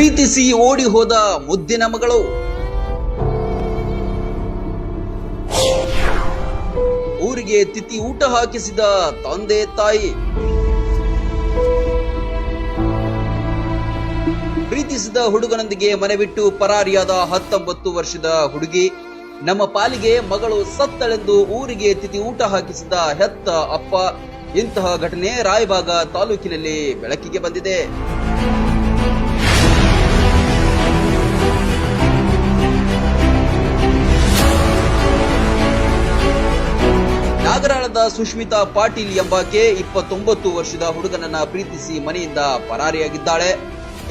ಪ್ರೀತಿಸಿ ಓಡಿ ಹೋದ ಮುದ್ದಿನ ಮಗಳು. ಊರಿಗೆ ತಿಥಿ ಊಟ ಹಾಕಿಸಿದ ತಂದೆ ತಾಯಿ. ಪ್ರೀತಿಸಿದ ಹುಡುಗನೊಂದಿಗೆ ಮನೆ ಬಿಟ್ಟು ಪರಾರಿಯಾದ ಹತ್ತೊಂಬತ್ತು ವರ್ಷದ ಹುಡುಗಿ. ನಮ್ಮ ಪಾಲಿಗೆ ಮಗಳು ಸತ್ತಳೆಂದು ಊರಿಗೆ ತಿಥಿ ಊಟ ಹಾಕಿಸಿದ ಹೆತ್ತ ಅಪ್ಪ. ಇಂತಹ ಘಟನೆ ರಾಯಬಾಗ ತಾಲೂಕಿನಲ್ಲಿ ಬೆಳಕಿಗೆ ಬಂದಿದೆ. ನಾಗರಾಳದ ಸುಷ್ಮಿತಾ ಪಾಟೀಲ್ ಎಂಬಾಕೆ ಇಪ್ಪತ್ತೊಂಬತ್ತು ವರ್ಷದ ಹುಡುಗನನ್ನ ಪ್ರೀತಿಸಿ ಮನೆಯಿಂದ ಪರಾರಿಯಾಗಿದ್ದಾಳೆ.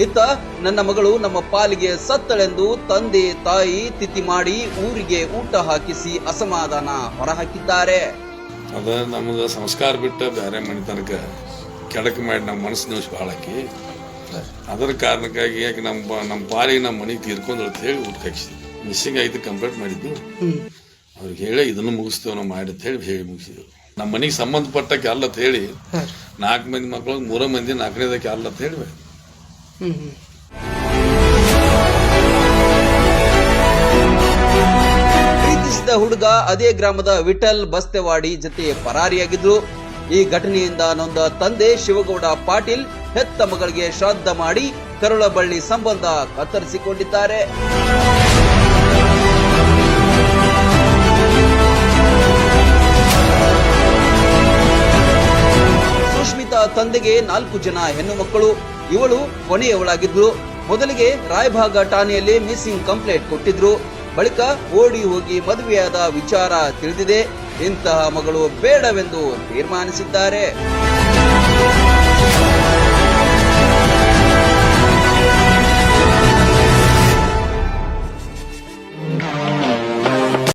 ಇತ್ತ ನನ್ನ ಮಗಳು ನಮ್ಮ ಪಾಲಿಗೆ ಸತ್ತಳೆಂದು ತಂದೆ ತಾಯಿ ತಿಥಿ ಮಾಡಿ ಊರಿಗೆ ಊಟ ಹಾಕಿಸಿ ಅಸಮಾಧಾನ ಹೊರಹಾಕಿದ್ದಾರೆ. ಅದ ನಮಗೆ ಸಂಸ್ಕಾರ ಬಿಟ್ಟ ಬೇರೆ ಮನೆ ತನಕ ಕೆಡಕ ಮಾಡಿ ನಮ್ಮ ಮನಸ್ಸು ಭಾಳಾಕಿ ಅದರ ಕಾರಣಕ್ಕಾಗಿ ಯಾಕೆ ನಮ್ಮ ನಮ್ಮ ಪಾಲಿಗೆ ನಮ್ಮ ಮನೆಗೆ ತೀರ್ಕೊಂಡು ಅಂತ ಹೇಳಿ ಊಟ ಹಾಕಿಸಿ ಮಿಸ್ಸಿಂಗ್ ಆಯ್ತು ಕಂಪ್ಲೇಂಟ್ ಮಾಡಿದ್ದು. ಅವ್ರಿಗೆ ಹೇಳಿ ಇದನ್ನು ಮುಗಿಸ್ತೇವೆ ನಾವು ಮಾಡಿ ಅಂತ ಹೇಳಿ ಹೇಳಿ ಮುಗಿಸಿದ್ರು. ನಮ್ಮ ಮನೆಗೆ ಸಂಬಂಧಪಟ್ಟ ಅಂತ ಹೇಳಿ ನಾಲ್ಕು ಮಂದಿ ಮಕ್ಕಳು ಮೂರ ಮಂದಿ ನಾಲ್ಕನೇದ ಅಲ್ಲ ಅಂತ ಹೇಳಿ ಪ್ರೀತಿಸಿದ ಹುಡುಗ ಅದೇ ಗ್ರಾಮದ ವಿಠಲ್ ಬಸ್ತೆವಾಡಿ ಜೊತೆ ಪರಾರಿಯಾಗಿದ್ರು. ಈ ಘಟನೆಯಿಂದ ನೊಂದ ತಂದೆ ಶಿವಗೌಡ ಪಾಟೀಲ್ ಹೆತ್ತ ಮಗಳಿಗೆ ಶ್ರಾದ್ದ ಮಾಡಿ ಕರುಳಬಳ್ಳಿ ಸಂಬಂಧ ಕತ್ತರಿಸಿಕೊಂಡಿದ್ದಾರೆ. ತಂದೆಗೆ ನಾಲ್ಕು ಜನ ಹೆಣ್ಣು ಮಕ್ಕಳು, ಇವಳು ಕೊನೆಯವಳಾಗಿದ್ರು ಮೊದಲಿಗೆ ರಾಯಭಾಗ ಠಾಣೆಯಲ್ಲಿ ಮಿಸ್ಸಿಂಗ್ ಕಂಪ್ಲೇಂಟ್ ಕೊಟ್ಟಿದ್ರು. ಬಳಿಕ ಓಡಿ ಹೋಗಿ ಮದುವೆಯಾದ ವಿಚಾರ ತಿಳಿದಿದೆ. ಇಂತಹ ಮಗಳು ಬೇಡವೆಂದು ತೀರ್ಮಾನಿಸಿದ್ದಾರೆ.